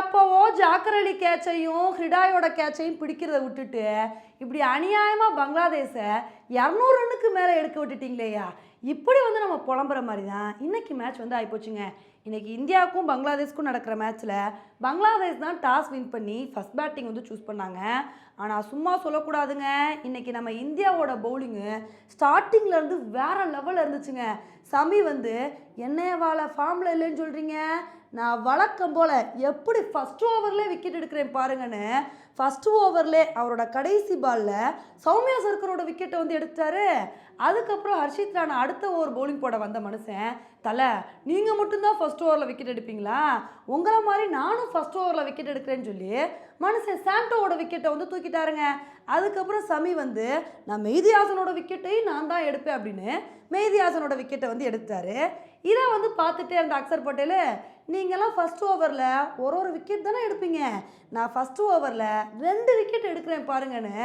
எப்போவோ ஜாக்கரலி கேட்சையும் ஹிடாயோட கேட்சையும் பிடிக்கிறத விட்டுட்டு இப்படி அநியாயமாக பங்களாதேஷை இரநூறு ரன்னுக்கு மேலே எடுக்க விட்டுட்டிங்களேயா? இப்படி வந்து நம்ம புலம்புற மாதிரி தான் இன்னைக்கு மேட்ச் வந்து ஆகிப்போச்சுங்க இன்னைக்கு இந்தியாவுக்கும் பங்களாதேஷ்க்கும் நடக்கிற மேட்ச்சில் பங்களாதேஷ் தான் டாஸ் வின் பண்ணி ஃபஸ்ட் பேட்டிங் வந்து சூஸ் பண்ணாங்க. ஆனால் சும்மா சொல்லக்கூடாதுங்க. இன்னைக்கு நம்ம இந்தியாவோட பவுலிங்கு ஸ்டார்டிங்லேருந்து வேறு லெவலில் இருந்துச்சுங்க. சமி வந்து என்னையவால ஃபார்மில் இல்லைன்னு சொல்கிறீங்க நான் வழக்கம் போல் எப்படி ஃபஸ்ட் ஓவர்லேயே விக்கெட் எடுக்கிறேன் பாருங்கன்னு ஃபஸ்ட்டு ஓவர்லே அவரோட கடைசி பாலில் சௌமியா சர்க்கரோட விக்கெட்டை வந்து எடுத்தாரு. அதுக்கப்புறம் ஹர்ஷித் ராணா அடுத்த ஓவர் பவுலிங் போட வந்த மனுஷன். தலை நீங்கள் மட்டும்தான் ஃபஸ்ட் ஓவரில் விக்கெட் எடுப்பீங்களா? உங்களை மாதிரி நானும் ஃபஸ்ட் ஓவரில் விக்கெட் எடுக்கிறேன்னு சொல்லி மனுஷன் சாண்டோவோட விக்கெட்டை வந்து தூக்கிட்டாருங்க. அதுக்கப்புறம் சமி வந்து நான் மெய்தியாசனோட விக்கெட்டையும் நான் தான் எடுப்பேன் அப்படின்னு மெய்தியாசனோட விக்கெட்டை வந்து எடுத்தாரு இதை வந்து பார்த்துட்டே அந்த அக்சர் பட்டேல் நீங்களாம் ஃபஸ்ட் ஓவரில் ஒரு ஒரு விக்கெட் தானே எடுப்பீங்க. நான் ஃபஸ்ட் ஓவரில் ரெண்டு விக்கெட் எடுக்கிறேன் பாருங்கன்னு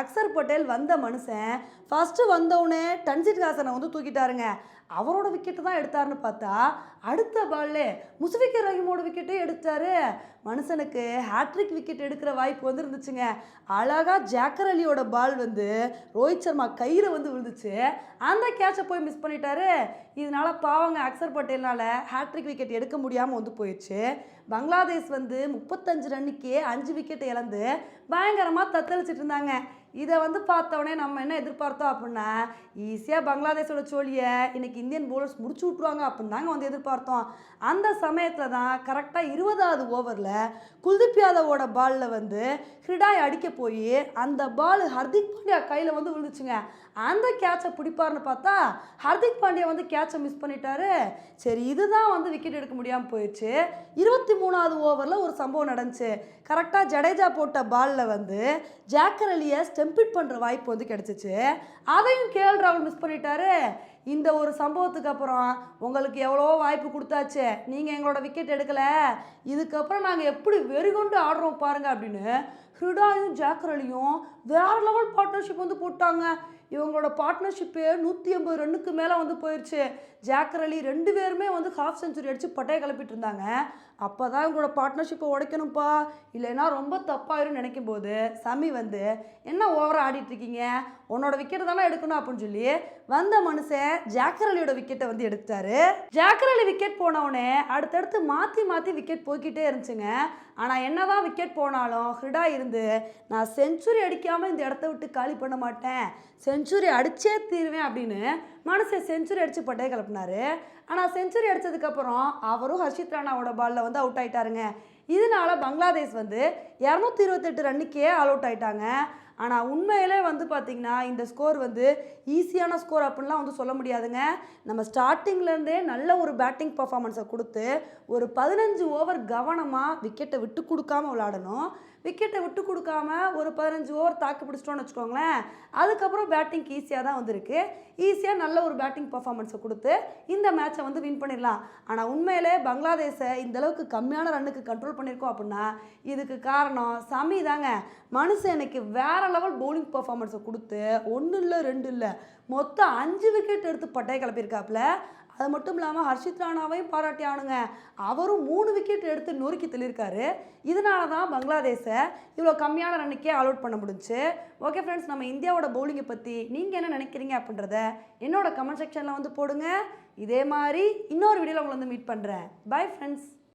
அக்சர் பட்டேல் வந்த மனுஷன் ஃபஸ்ட்டு வந்தவுடனே டன்சிட் ஹாசனை வந்து தூக்கிட்டாருங்க. அவரோட விக்கெட்டு தான் எடுத்தாருன்னு பார்த்தா அடுத்த பால்லே முஸ்ஃபிகர் ரஹீமோட விக்கெட்டே எடுத்தாரு. மனுஷனுக்கு ஹேட்ரிக் விக்கெட் எடுக்கிற வாய்ப்பு வந்து இருந்துச்சுங்க அழகாக ஜாக்கர் அலியோட பால் வந்து ரோஹித் சர்மா கையில் வந்து விழுந்துச்சு. அந்த கேட்சை போய் மிஸ் பண்ணிட்டாரு. இதனால பாவங்க அக்சர் பட்டேல்னால் ஹேட்ரிக் விக்கெட் எடுக்க முடியாமல் வந்து போயிடுச்சு. பங்களாதேஷ் வந்து முப்பத்தஞ்சு ரன்னுக்கே அஞ்சு விக்கெட் இழந்து பயங்கரமாக தத்தளிச்சிட்டு இருந்தாங்க. இதை வந்து பார்த்தோடனே நம்ம என்ன எதிர்பார்த்தோம் அப்படின்னா ஈஸியாக பங்களாதேஷோட சோழியை இன்னைக்கு இந்தியன் பவுலர்ஸ் முடிச்சு விட்ருவாங்க அப்படின்னு தாங்க வந்து எதிர்பார்த்தோம். அந்த சமயத்தில் தான் கரெக்டாக இருபதாவது ஓவரில் குல்தீப் யாதவோட பாலில் வந்து ஹிடாய் அடிக்க போய் அந்த பால் ஹர்திக் பாண்டியா கையில் வந்து விழுந்துச்சுங்க. அந்த கேட்சை பிடிப்பாருன்னு பார்த்தா ஹர்திக் பாண்டியா வந்து கேட்சை மிஸ் பண்ணிட்டாரு. சரி இதுதான் வந்து விக்கெட் எடுக்க முடியாமல் போயிடுச்சு. இருபத்தி மூணாவது ஓவரில் ஒரு சம்பவம் நடந்துச்சு. கரெக்டாக ஜடேஜா போட்ட பாலில் வந்து ஜாக்கர் அலியை கம்ப்ளீட் பண்ணுற வாய்ப்பு வந்து கிடச்சிச்சு. அதையும் கேஎல் ராகுல் மிஸ் பண்ணிட்டாரு. இந்த ஒரு சம்பவத்துக்கு அப்புறம் உங்களுக்கு எவ்வளோ வாய்ப்பு கொடுத்தாச்சு. நீங்கள் எங்களோட விக்கெட் எடுக்கலை. இதுக்கப்புறம் நாங்கள் எப்படி வெறிகொண்டு ஆடுறோம் பாருங்கள் அப்படின்னு ஹிருடாயும் ஜாக்கர் வேறு வேற லெவல் பார்ட்னர்ஷிப் வந்து போட்டாங்க. இவங்களோட பார்ட்னர்ஷிப்பு நூற்றி ஐம்பது ரன்னுக்கு மேலே வந்து போயிடுச்சு ஜாக்கர் அலி ரெண்டு பேருமே வந்து ஹாஃப் செஞ்சுரி அடித்து பட்டையை கிளப்பிட்டு இருந்தாங்க. அப்போ தான் இவங்களோட பார்ட்னர்ஷிப்பை உடைக்கணும்ப்பா இல்லைன்னா ரொம்ப தப்பாயிரும் நினைக்கும் போது சமி வந்து என்ன ஓவராக ஆடிட்டுருக்கீங்க உன்னோட விக்கெட்டை தானே எடுக்கணும் அப்படின்னு சொல்லி வந்த மனுஷன் ஜாக்கரலியோட விக்கெட்டை வந்து எடுத்தாரு ஜாக்கரலி அலி விக்கெட் போனவுடனே அடுத்தடுத்து மாற்றி மாற்றி விக்கெட் போய்க்கிட்டே இருந்துச்சுங்க. ஆனால் என்னதான் விக்கெட் போனாலும் ஹிடா இருந்து நான் செஞ்சுரி அடிக்காமல் இந்த இடத்த விட்டு காலி பண்ண மாட்டேன். செஞ்சுரி அடித்தே தீருவேன் அப்படின்னு மனசை செஞ்சுரி அடித்து பட்டையை கிளப்பினாரு. ஆனால் செஞ்சுரி அடித்ததுக்கப்புறம் அவரும் ஹர்ஷித் ராணாவோட பாலில் வந்து அவுட் ஆகிட்டாருங்க இதனால பங்களாதேஷ் வந்து இரநூத்தி இருபத்தெட்டு ரன்னுக்கே ஆல் அவுட் ஆயிட்டாங்க. ஆனால் உண்மையிலே வந்து பார்த்திங்கன்னா இந்த ஸ்கோர் வந்து ஈஸியான ஸ்கோர் அப்படின்லாம் வந்து சொல்ல முடியாதுங்க. நம்ம ஸ்டார்டிங்லேருந்தே நல்ல ஒரு பேட்டிங் பர்ஃபார்மன்ஸை கொடுத்து ஒரு பதினஞ்சு ஓவர் கவனமாக விக்கெட்டை விட்டு கொடுக்காம விளாடணும் விக்கெட்டை விட்டு கொடுக்காம ஒரு பதினஞ்சு ஓவர் தாக்கு பிடிச்சிட்டோன்னு வச்சுக்கோங்களேன் அதுக்கப்புறம் பேட்டிங்க்கு ஈஸியாக தான் வந்திருக்கு. ஈஸியாக நல்ல ஒரு பேட்டிங் பர்ஃபார்மன்ஸை கொடுத்து இந்த மேட்சை வந்து வின் பண்ணிடலாம். ஆனால் உண்மையிலே பங்களாதேஷை இந்த அளவுக்கு கம்மியான ரன்னுக்கு கண்ட்ரோல் பண்ணியிருக்கோம் அப்படின்னா இதுக்கு காரணம் சமி தாங்க. மனுஷன் எனக்கு வேற லெவல் பவுலிங் பர்ஃபார்மன்ஸை கொடுத்து ஒன்றும் இல்லை ரெண்டு இல்லை மொத்தம் அஞ்சு விக்கெட் எடுத்து பட்டையை கிளப்பியிருக்காப்புல. அது மட்டும் இல்லாமல் ஹர்ஷித் ராணாவையும் பாராட்டியானுங்க அவரும் மூணு விக்கெட் எடுத்து நொறுக்கி தள்ளியிருக்காரு. இதனால தான் பங்களாதேஷை இவ்வளோ கம்மியான ரன்னுக்கே ஆல் அவுட் பண்ண முடிஞ்சுச்சு ஓகே ஃப்ரெண்ட்ஸ் நம்ம இந்தியாவோட பவுலிங்கை பற்றி நீங்கள் என்ன நினைக்கிறீங்க அப்படின்றத என்னோட கமெண்ட் செக்ஷனில் வந்து போடுங்க. இதே மாதிரி இன்னொரு வீடியோவில் உங்களை வந்து மீட் பண்ணுறேன் பை ஃப்ரெண்ட்ஸ்